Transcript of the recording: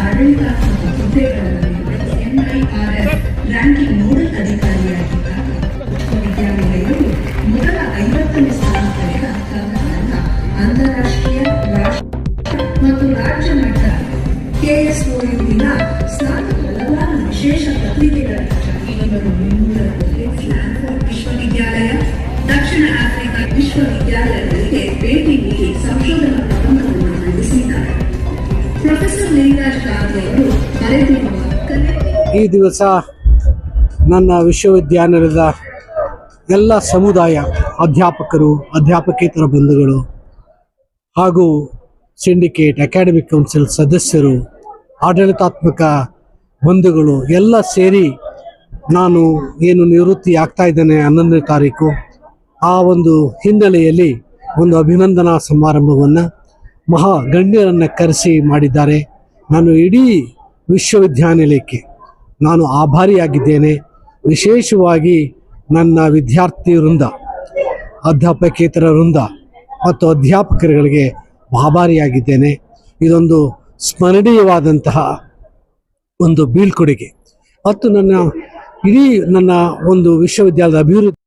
ಆಡಳಿತಾತ್ಮಕ ಹುದ್ದೆಗಳಲ್ಲಿ NIRF ranking nodal ಮೊದಲ ಐವತ್ತನೇ ಸ್ಥಾನ ಪಡೆದ ಕರ್ನಾಟಕ ಅಂತಾರಾಷ್ಟ್ರೀಯ ರಾಷ್ಟ್ರ ಮತ್ತು ರಾಜ್ಯ ಮಟ್ಟ ಕೆಎಸ್ಒಯುವಿನ ಸ್ನಾತಕ ವಿಶೇಷ ಇವರು ವಿಶ್ವವಿದ್ಯಾಲಯ ದಕ್ಷಿಣ ಆಫ್ರಿಕಾ ವಿಶ್ವವಿದ್ಯಾಲಯಗಳಿಗೆ ಭೇಟಿ ನೀಡಿ ಸಂಶೋಧನಾ ಈ ದಿವಸ ನನ್ನ ವಿಶ್ವವಿದ್ಯಾನಿಲಯದ ಎಲ್ಲ ಸಮುದಾಯ ಅಧ್ಯಾಪಕರು, ಅಧ್ಯಾಪಕೇತರ ಬಂಧುಗಳು ಹಾಗೂ ಸಿಂಡಿಕೇಟ್ ಅಕಾಡೆಮಿಕ್ ಕೌನ್ಸಿಲ್ ಸದಸ್ಯರು, ಆಡಳಿತಾತ್ಮಕ ಬಂಧುಗಳು ಎಲ್ಲ ಸೇರಿ ನಾನು ಏನು ನಿವೃತ್ತಿ ಆಗ್ತಾ ಇದ್ದೇನೆ ಹನ್ನೊಂದನೇ ತಾರೀಕು, ಆ ಒಂದು ಹಿನ್ನೆಲೆಯಲ್ಲಿ ಒಂದು ಅಭಿನಂದನಾ ಸಮಾರಂಭವನ್ನು ಮಹಾ ಗಣ್ಯರನ್ನು ಕರೆಸಿ ಮಾಡಿದ್ದಾರೆ. ನಾನು ಇಡೀ ವಿಶ್ವವಿದ್ಯಾನಿಲಯಕ್ಕೆ ನಾನು ಆಭಾರಿಯಾಗಿದ್ದೇನೆ. ವಿಶೇಷವಾಗಿ ನನ್ನ ವಿದ್ಯಾರ್ಥಿ ವೃಂದ, ಅಧ್ಯಾಪಕೇತರ ವೃಂದ ಮತ್ತು ಅಧ್ಯಾಪಕರುಗಳಿಗೆ ಆಭಾರಿಯಾಗಿದ್ದೇನೆ. ಇದೊಂದು ಸ್ಮರಣೀಯವಾದಂತಹ ಒಂದು ಬೀಳ್ಕೊಡುಗೆ. ಮತ್ತು ನನ್ನ ಇಡೀ ನನ್ನ ಒಂದು ವಿಶ್ವವಿದ್ಯಾಲಯದ ಅಭಿವೃದ್ಧಿ